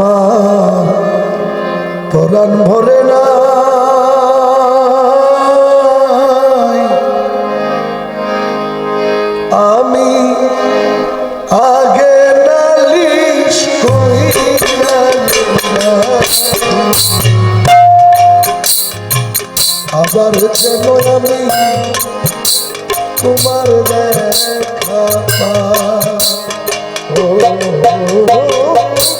আমার পরাণ ভরে না আমি আগে নালিশ করি আবার যেন আমি তোমার দেখা পা Oh, oh, oh, oh.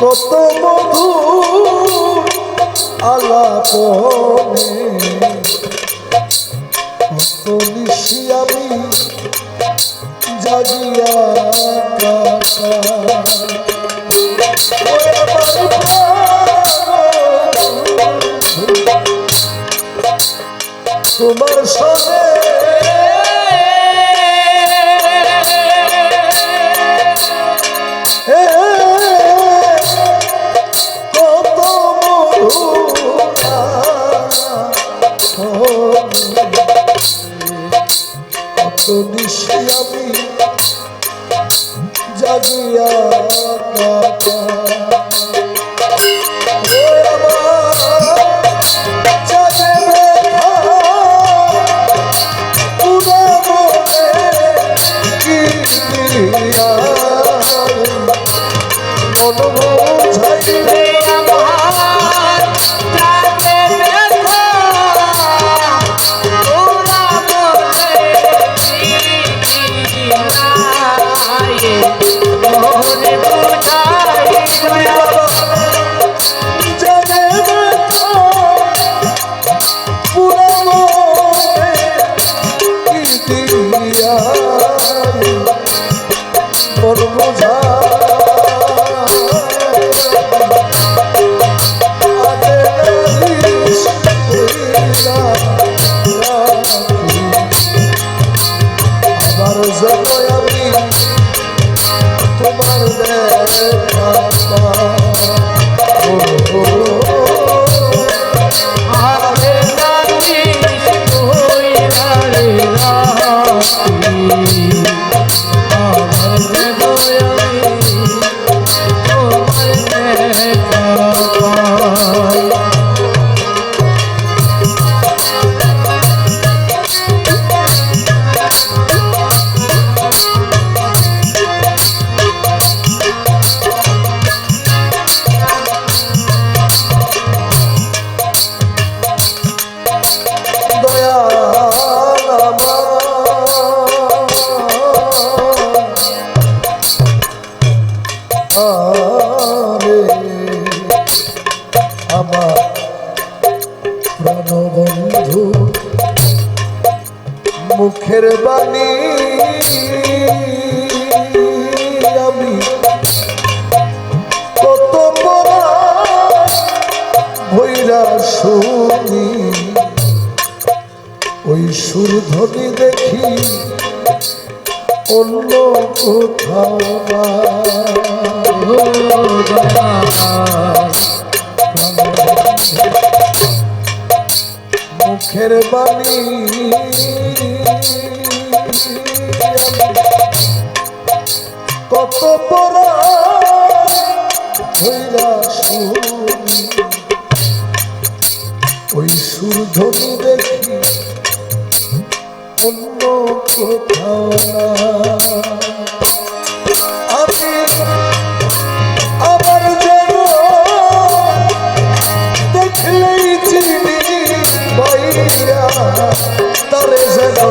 কত মধু আলাপ কত নিশি আমি জাগিয়া তো নিশি আমি জাগিয়া কাটা Yeah. মেহরবানি तरे जगो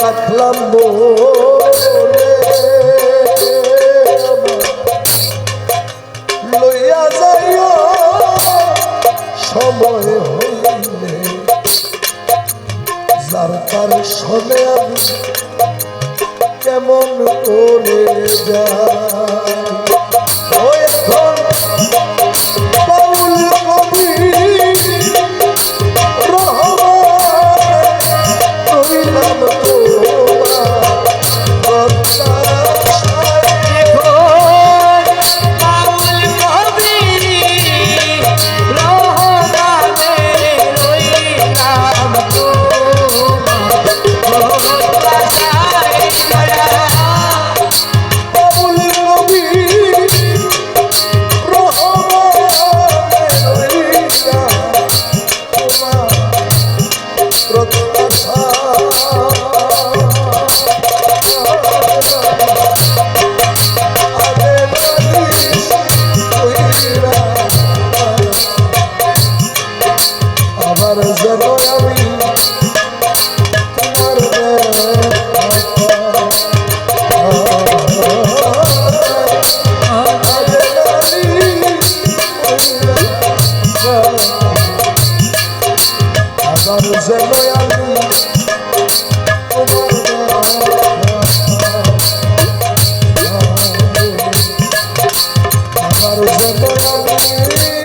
রাখলাম লইয়া যাইও সময় হইলে যার তার সনে আমি কেমন করে যায়। Oh,